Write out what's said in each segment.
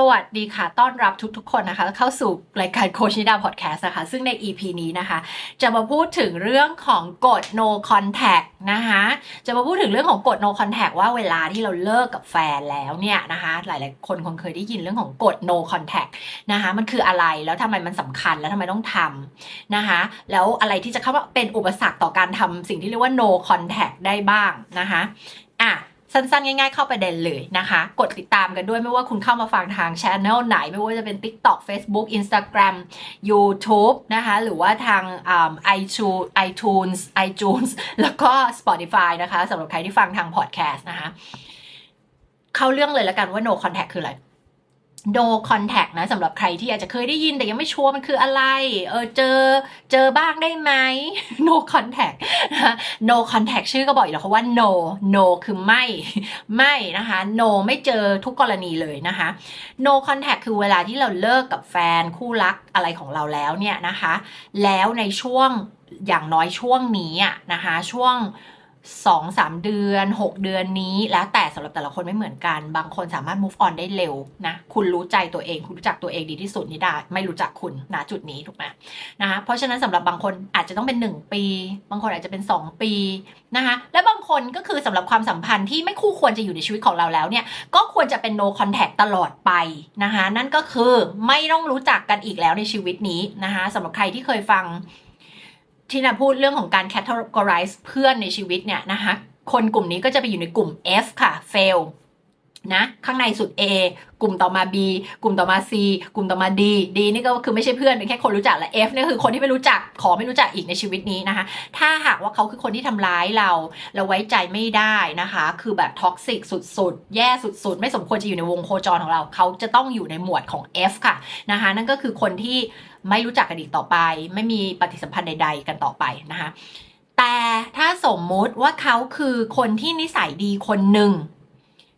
สวัสดีค่ะ ต้อนรับทุกๆ คนนะคะ เข้าสู่รายการโคชิดาพอดแคสต์นะคะ ซึ่งใน EP นี้นะคะ จะมาพูดถึงเรื่องของกฎ no contact นะคะ จะมาพูดถึงเรื่องของกฎ no contact ว่าเวลาที่เราเลิกกับแฟนแล้วเนี่ยนะคะ หลายๆ คนคงเคยได้ยินเรื่องของกฎ no contact นะคะ มันคืออะไรแล้วทำไมมันสำคัญแล้วทำไมต้องทำนะคะ แล้วอะไรที่จะเข้ามาเป็นอุปสรรคต่อการทำสิ่งที่เรียกว่า no contact ได้บ้างนะคะอะ สั้นๆ ง่ายๆ เข้าประเด็นเลยนะคะ กดติดตามกันด้วยไม่ว่าคุณเข้ามาฟังทางช anel ไหน ไม่ว่าจะเป็น TikTok Facebook Instagram YouTube นะคะ หรือว่าทางไอชูไอทูนส์ไอจูนส์แล้วก็ Spotify นะคะสำหรับใครที่ฟังทางพอดแคสต์นะคะ เข้าเรื่องเลยแล้วกันว่า no contact คืออะไร no contact นะสำหรับใครที่อาจจะเคยได้ยินแต่ยังไม่ชัวร์มันคืออะไร เออเจอเจอบ้างได้ไหม no contact no contact ชื่อก็บอกอยู่แล้วเขาว่า no no คือไม่ ไม่นะคะ no ไม่เจอทุกกรณีเลยนะคะ no contact คือเวลาที่เราเลิกกับแฟนคู่รักอะไรของเราแล้วเนี่ยนะคะ แล้วในช่วงอย่างน้อยช่วงนี้นะคะช่วง สองสามเดือน 6 เดือนนี้แล้วแต่สำหรับแต่ละคนไม่เหมือนกัน บางคนสามารถ move on ได้เร็วนะ คุณรู้ใจตัวเอง คุณรู้จักตัวเองดีที่สุดนี่ด้ไม่รู้จักคุณณจุดนี้ถูกไหมนะคะเพราะฉะนั้นสำหรับบางคนอาจจะต้องเป็น 1 ปี บางคนอาจจะเป็น 2 ปีนะคะและบางคนก็คือสำหรับความสัมพันธ์ที่ไม่คู่ควรจะอยู่ในชีวิตของเราแล้วเนี่ยก็ควรจะเป็น no contact ตลอดไปนะคะนั่นก็คือไม่ต้องรู้จักกันอีกแล้วในชีวิตนี้นะคะสำหรับใครที่เคยฟัง ที่นะพูดเรื่องของการ categorize เพื่อนในชีวิตเนี่ยนะคะ คนกลุ่มนี้ก็จะไปอยู่ในกลุ่ม F ค่ะ fail นะ ข้างในสุด A กลุ่มต่อมา B กลุ่มต่อมา C กลุ่มต่อมา D D นี่ก็คือไม่ใช่เพื่อน เป็นแค่คนรู้จักและ F นี่คือคนที่ไม่รู้จัก ขอไม่รู้จักอีกในชีวิตนี้นะคะ ถ้าหากว่าเขาคือคนที่ทำร้ายเรา เราไว้ใจไม่ได้นะคะ คือแบบท็อกซิกสุดๆ แย่สุดๆ ไม่สมควรจะอยู่ในวงโคจรของเรา เขาจะต้องอยู่ในหมวดของ F ค่ะนะคะ นั่นก็คือคนที่ ไม่รู้จักกันอีกต่อไป ไม่มีปฏิสัมพันธ์ใด ๆ กันต่อไปนะคะ แต่ถ้าสมมุติว่าเขาคือคนที่นิสัยดีคนหนึ่ง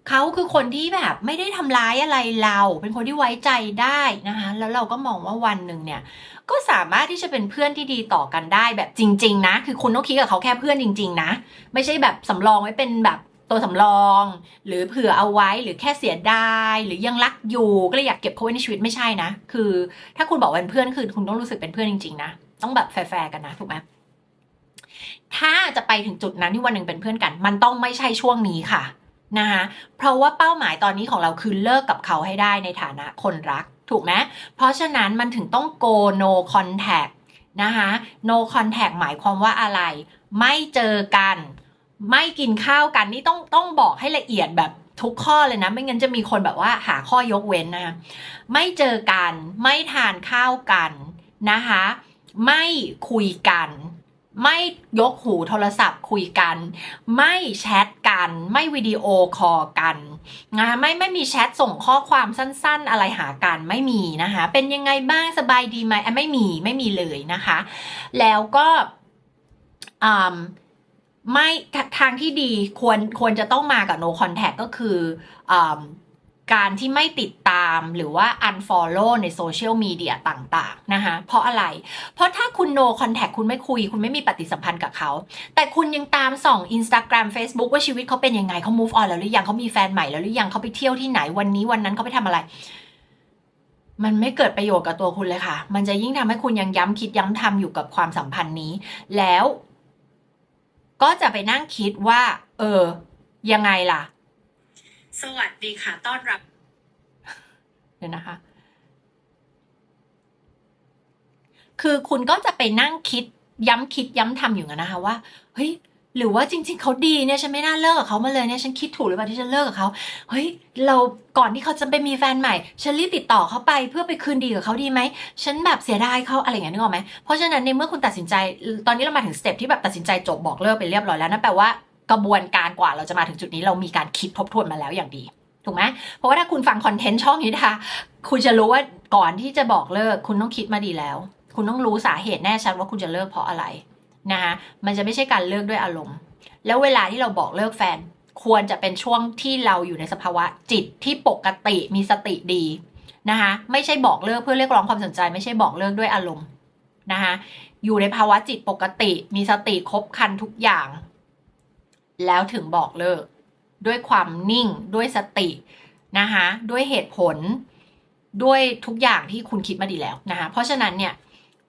เขาคือคนที่แบบไม่ได้ทำร้ายอะไรเรา เป็นคนที่ไว้ใจได้นะคะแล้วเราก็มองว่าวันหนึ่งเนี่ย ก็สามารถที่จะเป็นเพื่อนที่ดีต่อกันได้แบบจริง ๆ นะ คือคุณต้องคิดกับเขาแค่เพื่อนจริง ๆ นะ ไม่ใช่แบบสำรองไว้เป็นแบบ ตัวสำรอง หรือเผื่อเอาไว้หรือแค่เสียดายหรือยังรักอยู่ก็เลยอยากเก็บเขาไว้ในชีวิตไม่ใช่นะ คือ ถ้าคุณบอกเป็นเพื่อนคือคุณต้องรู้สึกเป็นเพื่อนจริงๆนะต้องแบบแฟร์ๆกันนะถูกไหมถ้าจะไปถึงจุดนั้นที่วันหนึ่งเป็นเพื่อนกัน มันต้องไม่ใช่ช่วงนี้ค่ะนะคะเพราะว่าเป้าหมายตอนนี้ของเราคือเลิกกับเขาให้ได้ในฐานะคนรักถูกไหมเพราะฉะนั้นมันถึงต้อง go no contact นะคะ no contact หมายความว่าอะไร ไม่เจอกัน ไม่กินข้าวกันนี่ต้องต้องบอกให้ละเอียดแบบทุกข้อเลยนะ ไม่งั้นจะมีคนแบบว่าหาข้อยกเว้นนะไม่เจอกันไม่ทานข้าวกันนะคะ ไม่คุยกัน ไม่ยกหูโทรศัพท์คุยกัน ไม่แชทกัน ไม่วิดีโอคอลกันนะคะไม่ไม่มีแชทส่งข้อความสั้น ๆ อะไรหากันไม่มีนะคะ เป็นยังไงบ้างสบายดีไหมอะไม่มีไม่มีเลยนะคะ แล้วก็อ่า ไม่ทางที่ดีควรควรจะต้องมากับ no contact ก็คืออการที่ไม่ติดตามหรือว่า unfollow ในโซเชียลมีเดียต่างๆ นะคะเพราะอะไร เพราะถ้าคุณ no contact คุณไม่คุย คุณไม่มีปฏิสัมพันธ์กับเขา แต่คุณยังตามส่อง Instagram Facebook ว่าชีวิตเขาเป็นยังไงเขา move on แล้วหรือยังเขามีแฟนใหม่แล้วหรือยังเขาไปเที่ยวที่ไหนวันนี้วันนั้นเขาไปทำอะไร มันไม่เกิดประโยชน์กับตัวคุณเลยค่ะ มันจะยิ่งทำให้คุณยังย้ำคิดย้ำทำอยู่กับความสัมพันธ์นี้ แล้ว ก็จะไปนั่งคิดว่า เออ ยังไงล่ะ สวัสดีค่ะ ต้อนรับ เดี๋ยวนะคะ คือคุณก็จะไปนั่งคิดย้ำคิดย้ำทำอยู่กันนะคะว่า เฮ้ย หรือว่าจริง ๆเขาดีเนี่ยฉันไม่น่าเลิกกับเขามาเลยเนี่ยฉันคิดถูกหรือเปล่าที่ฉันเลิกกับเขาเฮ้ยเราก่อนที่เขาจะไปมีแฟนใหม่ฉันรีบติดต่อเขาไปเพื่อไปคืนดีกับเขาดีไหมฉันแบบเสียดายเขาอะไรอย่างเงี้ยนึกออกไหมเพราะฉะนั้นในเมื่อคุณตัดสินใจ ตอนนี้เรามาถึงสเต็ปที่แบบตัดสินใจจบบอกเลิกไปเรียบร้อยแล้วนั่นแปลว่ากระบวนการกว่าเราจะมาถึงจุดนี้เรามีการคิดทบทวนมาแล้วอย่างดีถูกไหมเพราะว่าถ้าคุณฟังคอนเทนต์ช่องนี้นะคะคุณจะรู้ว่าก่อนที่จะบอกเลิก คุณต้องคิดมาดีแล้ว คุณต้องรู้สาเหตุแน่ชัดว่าคุณจะเลิกเพราะอะไร นะคะมันจะไม่ใช่การเลิกด้วยอารมณ์ แล้วเวลาที่เราบอกเลิกแฟน ควรจะเป็นช่วงที่เราอยู่ในสภาวะจิตที่ปกติมีสติดีนะคะไม่ใช่บอกเลิกเพื่อเรียกร้องความสนใจ ไม่ใช่บอกเลิกด้วยอารมณ์นะคะอยู่ในภาวะจิตปกติ มีสติครบคันทุกอย่าง แล้วถึงบอกเลิก ด้วยความนิ่งด้วยสตินะคะด้วยเหตุผลด้วยทุกอย่างที่คุณคิดมาดีแล้วนะคะเพราะฉะนั้นเนี่ย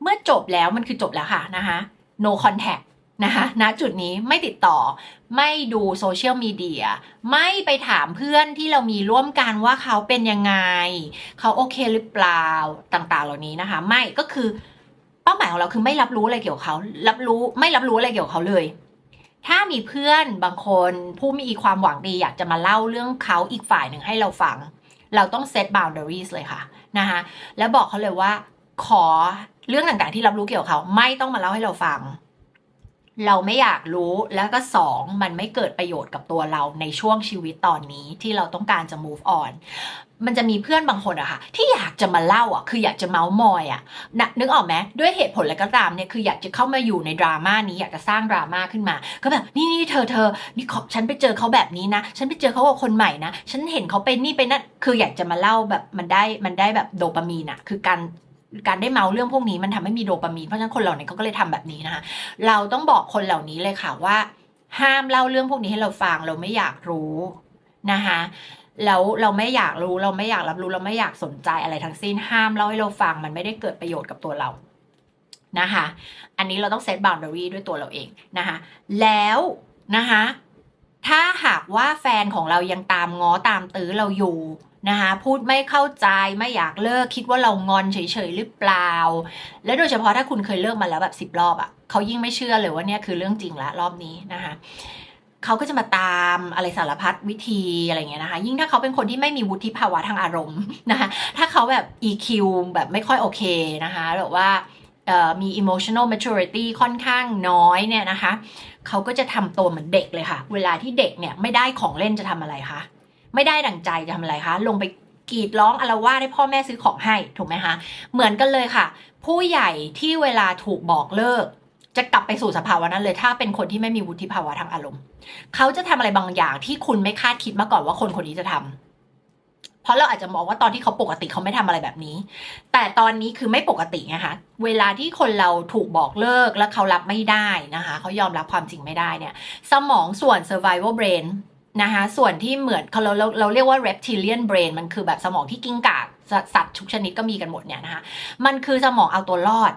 เมื่อจบแล้วมันคือจบแล้วค่ะนะคะ no contact นะคะณจุดนี้ไม่ติดต่อไม่ดูโซเชียลมีเดียไม่ไปถามเพื่อนที่เรามีร่วมกันว่าเขาเป็นยังไง เขาโอเคหรือเปล่าต่างๆ เหล่านี้นะคะ ไม่ก็คือเป้าหมายของเราคือไม่รับรู้อะไรเกี่ยวกับเขา รับรู้ไม่รับรู้อะไรเกี่ยวกับเขาเลย ถ้ามีเพื่อนบางคนผู้มีความหวังดีอยากจะมาเล่าเรื่องเขาอีกฝ่ายหนึ่งให้เราฟัง เราต้องเซต boundaries เลยค่ะนะคะแล้วบอกเขาเลยว่าขอ เรื่องต่างๆ ที่รับรู้เกี่ยวกับเขาไม่ต้องมาเล่าให้เราฟัง เราไม่อยากรู้แล้วก็สองมันไม่เกิดประโยชน์กับตัวเราในช่วงชีวิตตอนนี้ที่เราต้องการจะ move on มันจะมีเพื่อนบางคนอะค่ะที่อยากจะมาเล่าอะคืออยากจะเมาส์มอยอะนะนึกออกไหมด้วยเหตุผลอะไรก็ตามเนี่ยคืออยากจะเข้ามาอยู่ในดราม่านี้อยากจะสร้างดราม่าขึ้นมา ก็แบบนี่นี่เธอเธอนี่ขอฉันไปเจอเขาแบบนี้นะ ฉันไปเจอเขากับคนใหม่นะ ฉันเห็นเขาเป็นนี่เป็นนั่นคืออยากจะมาเล่าแบบมันได้มันได้แบบโดปามีนอะคือการ การได้เมาเรื่องพวกนี้มันทำให้มีโดปามีนเพราะฉะนั้นคนเหล่านี้เขาก็เลยทำแบบนี้นะคะเราต้องบอกคนเหล่านี้เลยค่ะว่า ห้ามเล่าเรื่องพวกนี้ให้เราฟังเราไม่อยากรู้นะคะแล้วเราไม่อยากรู้เราไม่อยากรับรู้เราไม่อยากสนใจอะไรทั้งสิ้นห้ามเล่าให้เราฟังมันไม่ได้เกิดประโยชน์กับตัวเรานะคะ อันนี้เราต้องเซตบ o ว n ด a r y ด้วยตัวเราเองนะคะ แล้วนะคะ ถ้าหากว่าแฟนของเรายังตามง้อตามตื้อเราอยู่นะคะพูดไม่เข้าใจไม่อยากเลิกคิดว่าเรางอนเฉยๆหรือเปล่า และโดยเฉพาะถ้าคุณเคยเลิกมาแล้วแบบสิบรอบอะ่ะเขายิ่งไม่เชื่อเลยว่าเนี่ยคือเรื่องจริงละรอบนี้นะคะเขาก็จะมาตามอะไรสารพัดวิธีอะไรเงี้ยนะคะ ยิ่งถ้าเขาเป็นคนที่ไม่มีวุฒิภาวะทางอารมณ์นะคะถ้าเขาแบบ EQ แบบไม่ค่อยโอเคนะคะหรือว่ามี emotional maturity ค่อนข้างน้อยเนี่ยนะคะ เขาก็จะทำตัวเหมือนเด็กเลยค่ะ เวลาที่เด็กเนี่ยไม่ได้ของเล่นจะทำอะไรคะไม่ได้ดั่งใจจะทำอะไรคะลงไปกรีดร้องอารวาสให้พ่อแม่ซื้อของให้ถูกไหมคะเหมือนกันเลยค่ะ ผู้ใหญ่ที่เวลาถูกบอกเลิก จะกลับไปสู่สภาวะนั้นเลย ถ้าเป็นคนที่ไม่มีวุฒิภาวะทางอารมณ์ เขาจะทำอะไรบางอย่างที่คุณไม่คาดคิดมาก่อนว่าคนคนนี้จะทำเพ ราะเราอาจจะมองว่าตอนที่เขาปกติเขาไม่ทำอะไรแบบนี้ แต่ตอนนี้คือไม่ปกติไงคะเวลาที่คนเราถูกบอกเลิกแล้วเขารับไม่ได้นะคะเขายอมรับความจริงไม่ได้เนี่ย สมองส่วน survival brain นะคะส่วนที่เหมือนเราเราเราเรียกว่า reptilian brain มันคือแบบสมองที่กิ้งก่าสัตว์ทุกชนิดก็มีกันหมดเนี่ยนะคะ มันคือสมองเอาตัวรอด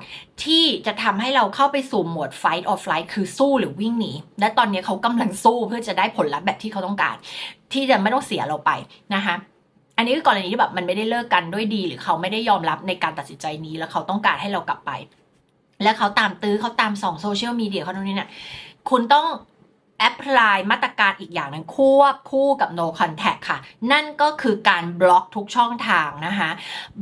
ที่จะทำให้เราเข้าไปสู่โหมด fight or flight คือสู้หรือวิ่งหนี และตอนนี้เขากำลังสู้เพื่อจะได้ผลลัพธ์แบบที่เขาต้องการ ที่จะไม่ต้องเสียเราไปนะคะ อันนี้คือกรณีที่แบบมันไม่ได้เลิกกันด้วยดี หรือเขาไม่ได้ยอมรับในการตัดสินใจนี้ แล้วเขาต้องการให้เรากลับไป แล้วเขาตามตื้อเขาตามส่องโซเชียลมีเดียเขาตรงนี้เนี่ยคุณต้องแอพพลายมาตรการอีกอย่างนึงควบคู่กับ no contact ค่ะ นั่นก็คือการบล็อกทุกช่องทางนะคะ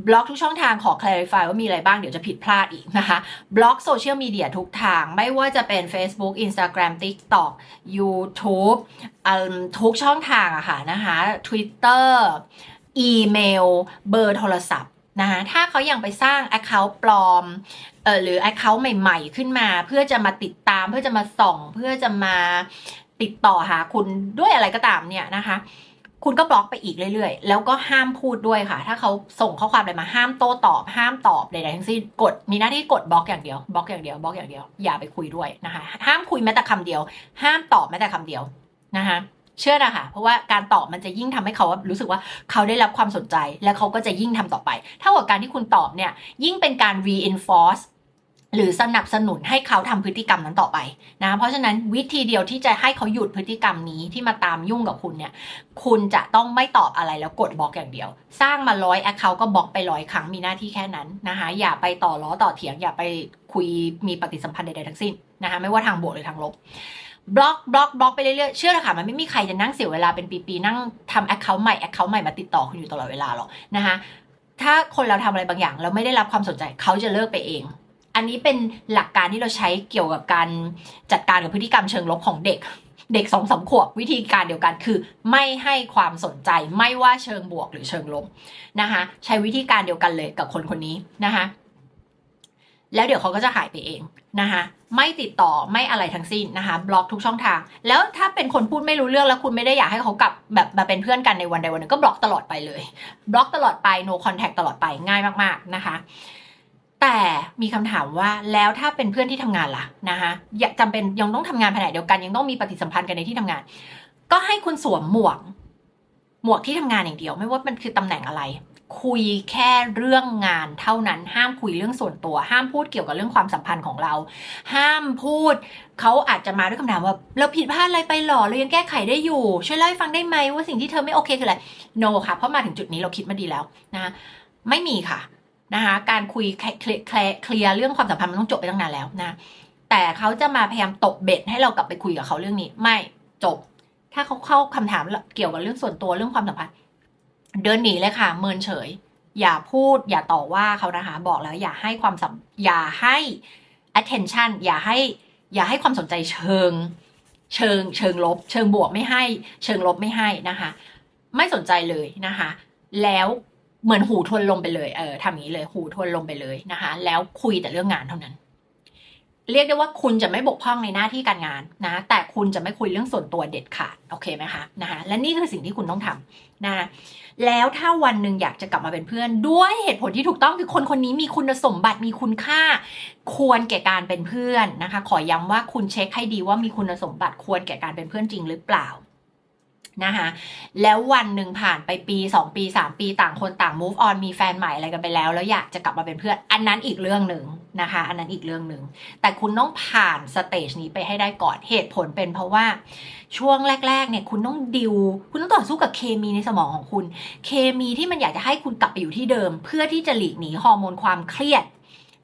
บล็อกทุกช่องทางขอ clarify ว่ามีอะไรบ้างเดี๋ยวจะผิดพลาดอีกนะคะบล็อกโซเชียลมีเดียทุกทาง ไม่ว่าจะเป็น Facebook Instagram TikTok YouTube ทุกช่องทางอะค่ะนะคะ Twitter อีเมล เบอร์โทรศัพท์นะคะถ้าเขายังไปสร้าง Account ปลอมเออหรือ Account ใหม่ ๆ ขึ้นมา เพื่อจะมาติดตาม เพื่อจะมาส่อง เพื่อจะมาติดต่อหาคุณด้วยอะไรก็ตามเนี่ยนะคะ คุณก็บล็อกไปอีกเรื่อยๆ แล้วก็ห้ามพูดด้วยค่ะ ถ้าเขาส่งข้อความอะไรมาห้ามโต้ตอบ ห้ามตอบใดๆทั้งสิ้นกดมีหน้าที่กดบล็อกอย่างเดียวบล็อกอย่างเดียวบล็อกอย่างเดียว อย่าไปคุยด้วยนะคะ ห้ามคุยแม้แต่คำเดียว ห้ามตอบแม้แต่คำเดียวนะคะ เชื่อนะคะเพราะว่าการตอบมันจะยิ่งทำให้เขารู้สึกว่าเขาได้รับความสนใจ และเขาก็จะยิ่งทำต่อไปถ้าว่าการที่คุณตอบเนี่ยยิ่งเป็นการ reinforce หรือสนับสนุนให้เขาทำพฤติกรรมนั้นต่อไปนะ เพราะฉะนั้นวิธีเดียวที่จะให้เขาหยุดพฤติกรรมนี้ที่มาตามยุ่งกับคุณเนี่ย คุณจะต้องไม่ตอบอะไรแล้วกดบล็อกอย่างเดียว สร้างมาร้อยแอคเคาท์ก็บล็อกไปร้อยครั้งมีหน้าที่แค่นั้นนะคะ อย่าไปต่อล้อต่อเถียง อย่าไปคุยมีปฏิสัมพันธ์ใดๆทั้งสิ้นนะคะ ไม่ว่าทางบวกหรือทางลบ บล็อกบล็อกบล็อกไปเรื่อยๆเชื่อเลยค่ะมันไม่มีใครจะนั่งเสียเวลาเป็นปีๆนั่งทำแอคเคาท์ใหม่แอคเคาท์ใหม่มาติดต่อคุณอยู่ตลอดเวลาหรอกนะคะถ้าคนเราทำอะไรบางอย่างแล้วไม่ได้รับความสนใจเขาจะเลิกไปเอง อันนี้เป็นหลักการที่เราใช้เกี่ยวกับการจัดการกับพฤติกรรมเชิงลบของเด็ก เด็กสองสาขวบวิธีการเดียวกันคือ ไม่ให้ความสนใจไม่ว่าเชิงบวกหรือเชิงลบนะคะ ใช้วิธีการเดียวกันเลยกับคนคนนี้นะคะ แล้วเดี๋ยวเขาก็จะหายไปเองนะคะไม่ติดต่อไม่อะไรทั้งสิ้นนะคะบล็อกทุกช่องทาง แล้วถ้าเป็นคนพูดไม่รู้เรื่องแล้วคุณไม่ได้อยากให้เขากลับแบบมาเป็นเพื่อนกันในวันใดวันหนึ่งก็บล็อกตลอดไปเลย บล็อกตลอดไป no contact ตลอดไปง่ายมากๆนะคะ แต่มีคำถามว่าแล้วถ้าเป็นเพื่อนที่ทำงานล่ะนะคะจำเป็นยังต้องทำงานแผนกเดียวกัน ยังต้องมีปฏิสัมพันธ์กันในที่ทำงาน ก็ให้คุณสวมหมวก หมวกที่ทำงานอย่างเดียว ไม่ว่ามันคือตำแหน่งอะไร คุยแค่เรื่องงานเท่านั้นห้ามคุยเรื่องส่วนตัว ห้ามพูดเกี่ยวกับเรื่องความสัมพันธ์ของเรา ห้ามพูดเขาอาจจะมาด้วยคำถามว่า เราผิดพลาดอะไรไปหรอเรายังแก้ไขได้อยู่ ช่วยเล่าให้ฟังได้ไหมว่าสิ่งที่เธอไม่โอเคคืออะไร no ค่ะ เพราะมาถึงจุดนี้เราคิดมาดีแล้วนะไม่มีค่ะนะคะการคุยเคลียร์เคลียร์เคลียร์เรื่องความสัมพันธ์มันต้องจบไปตั้งนานแล้วนะแต่เขาจะมาพยายามตบเบ็ดให้เรากลับไปคุยกับเขาเรื่องนี้ ไม่จบ ถ้าเขาเข้าคำถามเกี่ยวกับเรื่องส่วนตัวเรื่องความสัมพันธ์ เดินหนีเลยค่ะ เมินเฉย อย่าพูดอย่าต่อว่าเขานะคะบอกแล้วอย่าให้ความสำอย่าให้ attention อย่าให้อย่าให้ความสนใจเชิง เชิง เชิงลบ เชิงบวกไม่ให้ เชิงลบไม่ให้นะคะ ไม่สนใจเลยนะคะ แล้วเหมือนหูทวนลมไปเลยเออทำอย่างนี้เลย หูทวนลมไปเลยนะคะ แล้วคุยแต่เรื่องงานเท่านั้น เรียกได้ว่าคุณจะไม่บกพร่องในหน้าที่การงานนะ แต่คุณจะไม่คุยเรื่องส่วนตัวเด็ดขาดโอเคไหมคะนะคะและนี่คือสิ่งที่คุณต้องทำนะแล้วถ้าวันหนึ่งอยากจะกลับมาเป็นเพื่อน ด้วยเหตุผลที่ถูกต้องคือคนคนนี้มีคุณสมบัติมีคุณค่า ควรแก่การเป็นเพื่อนนะคะ ขอย้ำว่าคุณเช็คให้ดีว่ามีคุณสมบัติควรแก่การเป็นเพื่อนจริงหรือเปล่า นะคะแล้ววันหนึ่งผ่านไปปี 2 ปี 3 ปีต่างคนต่าง move on มีแฟนใหม่อะไรกันไปแล้ว แล้วอยากจะกลับมาเป็นเพื่อน อันนั้นอีกเรื่องหนึ่งนะคะ อันนั้นอีกเรื่องหนึ่งแต่คุณต้องผ่านสเตจนี้ไปให้ได้ก่อนเหตุผลเป็นเพราะว่าช่วงแรก ๆ เนี่ยคุณต้องดิว คุณต้องต่อสู้กับเคมีในสมองของคุณ เคมีที่มันอยากจะให้คุณกลับไปอยู่ที่เดิม เพื่อที่จะหลีกหนีฮอร์โมนความเครียด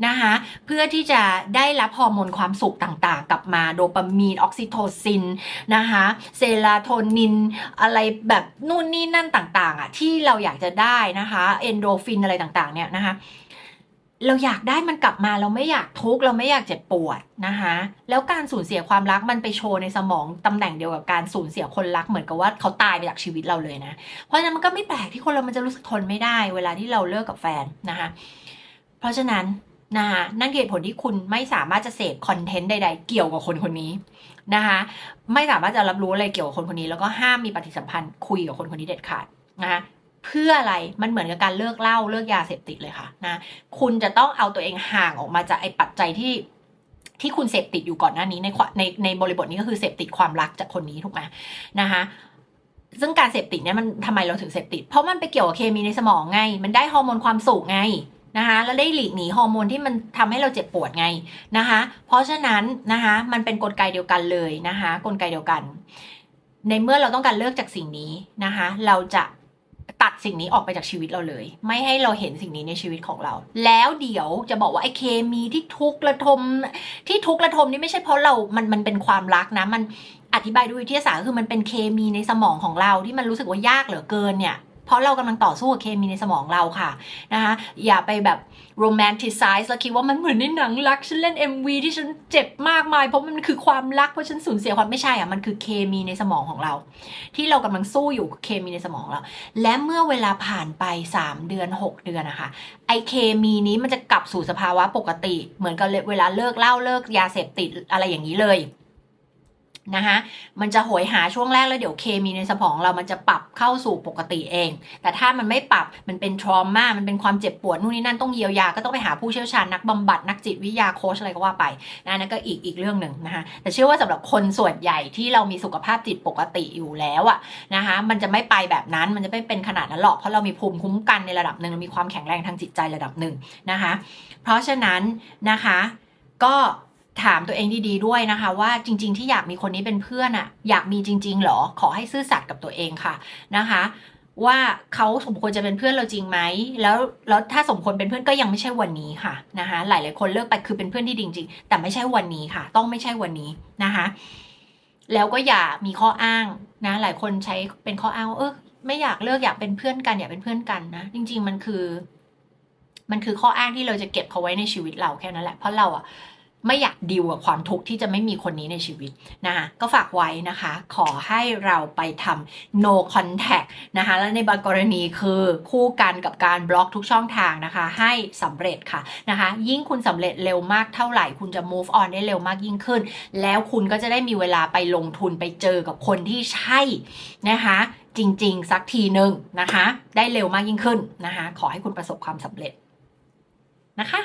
นะคะเพื่อที่จะได้รับฮอร์โมนความสุขต่างๆ กลับมาโดปามีนออกซิโทซินนะคะเซโรโทนิน อะไรแบบนู่นนี่นั่นต่างๆอะที่เราอยากจะได้นะคะเอนโดฟินอะไรต่างๆเนี่ยนะคะเราอยากได้มันกลับมาเราไม่อยากทุกข์เราไม่อยากเจ็บปวดนะคะแล้วการสูญเสียความรักมันไปโชว์ในสมองตำแหน่งเดียวกับการสูญเสียคนรักเหมือนกับว่าเขาตายไปจากชีวิตเราเลยนะ เพราะฉะนั้นมันก็ไม่แปลกที่คนเรามันจะรู้สึกทนไม่ได้ เวลาที่เราเลิกกับแฟนนะคะ เพราะฉะนั้น นะคะนั่นคือเหตุผลที่คุณไม่สามารถจะเสพคอนเทนต์ใด ๆ เกี่ยวกับคนคนนี้นะคะไม่สามารถจะรับรู้อะไรเกี่ยวกับคนคนนี้แล้วก็ห้ามมีปฏิสัมพันธ์คุยกับคนคนนี้เด็ดขาดนะคะเพื่ออะไรมันเหมือนกับการเลิกเหล้าเลิกยาเสพติดเลยค่ะนะคุณจะต้องเอาตัวเองห่างออกมาจากไอ้ปัจจัยที่ที่คุณเสพติดอยู่ก่อนหน้านี้ในในในบริบทนี้ก็คือเสพติดความรักจากคนนี้ถูกไหมนะคะซึ่งการเสพติดเนี่ยมันทำไมเราถึงเสพติด เพราะมันไปเกี่ยวกับเคมีในสมองไง มันได้ฮอร์โมนความสุขไง นะคะแล้วได้หลีกหนีฮอร์โมนที่มันทำให้เราเจ็บปวดไงนะคะ เพราะฉะนั้นนะคะมันเป็นนกลไกเดียวกันเลยนะคะกลไกเดียวกัน ในเมื่อเราต้องการเลิกจากสิ่งนี้นะคะ เราจะตัดสิ่งนี้ออกไปจากชีวิตเราเลย ไม่ให้เราเห็นสิ่งนี้ในชีวิตของเรา แล้วเดี๋ยวจะบอกว่าไอ้เคมีที่ทุกข์ระทม ที่ทุกข์ระทมนี่ไม่ใช่เพราะเรา มันมันเป็นความรักนะ มันอธิบายด้วยวิทยาศาสตร์คือมันเป็นเคมีในสมองของเราที่มันรู้สึกว่ายากเหลือเกินเนี่ย เพราะเรากำลังต่อสู้กับเคมีในสมองเราค่ะนะคะอย่าไปแบบโรแมนติไซส์แล้วคิดว่ามันเหมือนในหนังรัก ฉันเล่น MV ที่ฉันเจ็บมากมาย เพราะมันคือความรักเพราะฉันสูญเสียความไม่ใช่อะมันคือเคมีในสมองของเรา ที่เรากำลังสู้อยู่เคมีในสมองของเรา และเมื่อเวลาผ่านไป 3 เดือน 6 เดือนนะคะไอเคมีนี้มันจะกลับสู่สภาวะปกติ เหมือนกับเวลาเลิกเหล้าเลิกยาเสพติดอะไรอย่างนี้เลย นะคะมันจะโหยหาช่วงแรกแล้วเดี๋ยวเคมีในสมองเรามันจะปรับเข้าสู่ปกติเอง แต่ถ้ามันไม่ปรับมันเป็นทรอมามันเป็นความเจ็บปวดนู่นนี่นั่นต้องเยียวยาก็ต้องไปหาผู้เชี่ยวชาญนักบำบัดนักจิตวิทยาโค้ชอะไรก็ว่าไปนะนั่นก็อีกอีกเรื่องหนึ่งนะคะแต่เชื่อว่าสำหรับคนส่วนใหญ่ที่เรามีสุขภาพจิตปกติอยู่แล้วอะนะคะมันจะไม่ไปแบบนั้นมันจะไม่เป็นขนาดนั้นหรอกเพราะเรามีภูมิคุ้มกันในระดับหนึ่งเรามีความแข็งแรงทางจิตใจระดับหนึ่งนะคะ เพราะฉะนั้นนะคะก็ ถามตัวเองดีๆด้วยนะคะ ว่าจริง ๆ ที่อยากมีคนนี้เป็นเพื่อนอะอยากมีจริง ๆหรอขอให้ซื่อสัตย์กับตัวเองค่ะนะคะ ว่าเขาสมควรจะเป็นเพื่อนเราจริงไหมแล้วแล้วถ้าสมควรเป็นเพื่อนก็ยังไม่ใช่วันนี้ค่ะนะคะหลายๆคนเลิกไปคือเป็นเพื่อนที่ดีจริงๆแต่ไม่ใช่วันนี้ค่ะ ต้องไม่ใช่วันนี้นะคะ แล้วก็อย่ามีข้ออ้างนะ หลายคนใช้เป็นข้ออ้างเออไม่อยากเลิกอยากเป็นเพื่อนกันอยากเป็นเพื่อนกันนะ จริง ๆ มันคือ มันคือข้ออ้างที่เราจะเก็บเขาไว้ในชีวิตเราแค่นั้นแหละเพราะเราอะ ไม่อยากดิวกับความทุกข์ที่จะไม่มีคนนี้ในชีวิตนะคะก็ฝากไว้นะคะ ขอให้เราไปทำ no contact นะคะ และในบางกรณีคือคู่กันกับการบล็อกทุกช่องทางนะคะ ให้สำเร็จค่ะนะคะ ยิ่งคุณสำเร็จเร็วมากเท่าไหร่ คุณจะ move on ได้เร็วมากยิ่งขึ้น แล้วคุณก็จะได้มีเวลาไปลงทุนไปเจอกับคนที่ใช่นะคะจริง ๆ สักทีหนึ่งนะคะ ได้เร็วมากยิ่งขึ้นนะคะ ขอให้คุณประสบความสำเร็จนะคะ